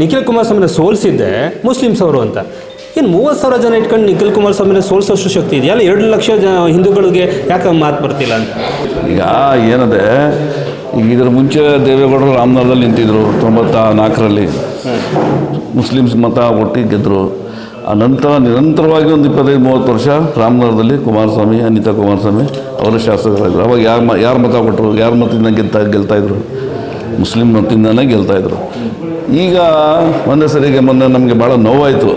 Nikhil ಕುಮಾರಸ್ವಾಮಿನ ಸೋಲಿಸಿದ್ದೆ Muslims ಅವರು ಅಂತ. ಏನು ಮೂವತ್ತು ಸಾವಿರ ಜನ ಇಟ್ಕೊಂಡು ನಿಖಿಲ್ ಕುಮಾರಸ್ವಾಮಿನ ಸೋಲಿಸೋಷ್ಟು ಶಕ್ತಿ ಇದೆಯಲ್ಲ ಎರಡು ಲಕ್ಷ ಜನ ಹಿಂದೂಗಳಿಗೆ ಯಾಕೆ ಮಾತು ಬರ್ತಿಲ್ಲ ಅಂತ? ಈಗ ಏನದೆ, ಈಗ ಇದರ ಮುಂಚೆ ದೇವೇಗೌಡರು ರಾಮನಗರದಲ್ಲಿ ನಿಂತಿದ್ರು ತೊಂಬತ್ತ ನಾಲ್ಕರಲ್ಲಿ ಮುಸ್ಲಿಮ್ಸ್ ಮತ ಒಟ್ಟಿಗೆ ಗೆದ್ದರು ಆ ನಂತರ ನಿರಂತರವಾಗಿ ಒಂದು ಇಪ್ಪತ್ತೈದು, ಮೂವತ್ತು ವರ್ಷ ರಾಮನಗರದಲ್ಲಿ ಕುಮಾರಸ್ವಾಮಿ ಅನಿತಾ ಕುಮಾರಸ್ವಾಮಿ ಅವರ ಶಾಸಕರಾಗಿದ್ರು ಅವಾಗ ಯಾರು ಮ, ಯಾರು ಮತ ಕೊಟ್ಟರು, ಯಾರು ಮತದಿಂದ ಗೆಲ್ತಾ ಗೆಲ್ತಾಯಿದ್ರು ಮುಸ್ಲಿಂ ಮತದಿಂದನೇ ಗೆಲ್ತಾಯಿದ್ರು ಈಗ ಒಂದೇ ಸರಿಗೆ ಮೊನ್ನೆ ನಮಗೆ ಭಾಳ ನೋವಾಯಿತು.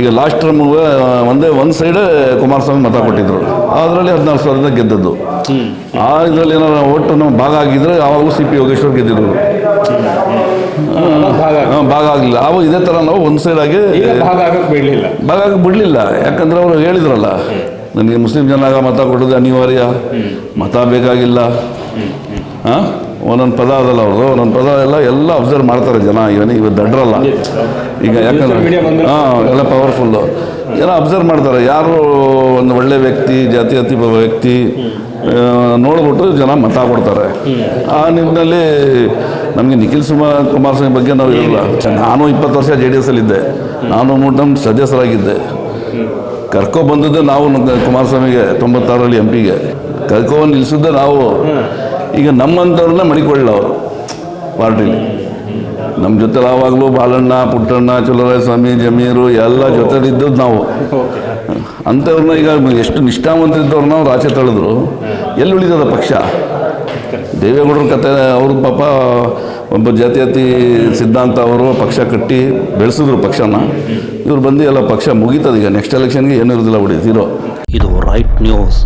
ಈಗ ಲಾಸ್ಟ್ ಟರ್ಮ್ ಒಂದೇ ಒಂದು ಸೈಡ್ ಕುಮಾರಸ್ವಾಮಿ ಮತ ಕೊಟ್ಟಿದ್ರು. ಅದರಲ್ಲಿ ಹದಿನಾರು ಸಾವಿರದಿಂದ ಗೆದ್ದದ್ದು. ಆ ಇದರಲ್ಲಿ ಏನಾರು ಒಟ್ಟು ನಮ್ಮ ಭಾಗ ಆಗಿದ್ರೆ ಯಾವಾಗೂ ಸಿ ಪಿ ಯೋಗೇಶ್ವರ್ ಗೆದ್ದಿದ್ರು. ಭಾಗ ಆಗಲಿಲ್ಲ. ಅವು ಇದೇ ಥರ ನಾವು ಒಂದು ಸೈಡ್ ಆಗಿ ಭಾಗ ಆಗಕ್ಕೆ ಬಿಡಲಿಲ್ಲ. ಯಾಕಂದರೆ ಆಗಿ ಬಿಡಲಿಲ್ಲ. ಯಾಕಂದ್ರೆ ಅವರು ಹೇಳಿದ್ರಲ್ಲ ನನಗೆ ಮುಸ್ಲಿಂ ಜನಾಗ ಮತ ಕೊಡೋದು ಅನಿವಾರ್ಯ. ಮತ ಬೇಕಾಗಿಲ್ಲ. ಹಾಂ? ಒಂದೊಂದು ಪದ ಅದಲ್ಲ ಅವ್ರದ್ದು ಒಂದೊಂದು ಪದ ಎಲ್ಲ ಎಲ್ಲ ಅಬ್ಸರ್ವ್ ಮಾಡ್ತಾರೆ ಜನ ಇವನು ಇವ ದಡ್ರಲ್ಲ. ಈಗ ಯಾಕಂದ್ರೆ ಹಾಂ ಎಲ್ಲ ಪವರ್ಫುಲ್ಲು ಎಲ್ಲ ಅಬ್ಸರ್ವ್ ಮಾಡ್ತಾರೆ. ಯಾರು ಒಂದು ಒಳ್ಳೆ ವ್ಯಕ್ತಿ ಜಾತಿ ಅತಿ ವ್ಯಕ್ತಿ ನೋಡ್ಬಿಟ್ಟು ಜನ ಮತ ಕೊಡ್ತಾರೆ. ಆ ನಿಟ್ಟಿನಲ್ಲಿ ನಮಗೆ ನಿಖಿಲ್ ಸುಮಾ ಕುಮಾರಸ್ವಾಮಿ ಬಗ್ಗೆ ನಾವು ಇರಲ್ಲ ನಾನು ಇಪ್ಪತ್ತು ವರ್ಷ ಜೆ ಡಿ ಎಸ್ ಅಲ್ಲಿದ್ದೆ ನಾನು ಮೂರು ಟೈಮ್ ಸದಸ್ಯರಾಗಿದ್ದೆ. ಕರ್ಕೊ ಬಂದದ್ದು ನಾವು ಕುಮಾರಸ್ವಾಮಿಗೆ ತೊಂಬತ್ತಾರರಲ್ಲಿ ಎಂ ಪಿಗೆ ಕರ್ಕೊಬಂದು ನಿಲ್ಲಿಸಿದ್ದೆ ನಾವು. ಈಗ ನಮ್ಮಂಥವ್ರನ್ನ ಮಡಿಕೊಳ್ಳ ಅವರು ಪಾರ್ಟಿಲಿ. ನಮ್ಮ ಜೊತೆ ಆವಾಗಲೂ ಬಾಲಣ್ಣ, ಪುಟ್ಟಣ್ಣ ಚಲುವರಾಯ ಸ್ವಾಮಿ, ಜಮೀರು ಎಲ್ಲ ಜೊತೆಲಿದ್ದದ್ದು ನಾವು. ಅಂಥವ್ರನ್ನ ಈಗ ಎಷ್ಟು ನಿಷ್ಠಾವಂತರಿದ್ದವ್ರನ್ನ ಅವ್ರು ಆಚೆ ತಳೆದ್ರು. ಎಲ್ಲಿ ಉಳಿತದ ಪಕ್ಷ? ದೇವೇಗೌಡರ ಕತೆ, ಅವರು ಪಾಪ ಒಬ್ಬ ಜಾತ್ಯತೀತ ಸಿದ್ಧಾಂತ ಅವರು ಪಕ್ಷ ಕಟ್ಟಿ ಬೆಳೆಸಿದ್ರು ಪಕ್ಷನ. ಇವ್ರು ಬಂದು ಎಲ್ಲ ಪಕ್ಷ ಮುಗೀತದ. ಈಗ ನೆಕ್ಸ್ಟ್ ಎಲೆಕ್ಷನ್ಗೆ ಏನೂ ಇರೋದಿಲ್ಲ ಬಿಡಿ ಝೀರೋ ಇದು ರೈಟ್ ನ್ಯೂಸ್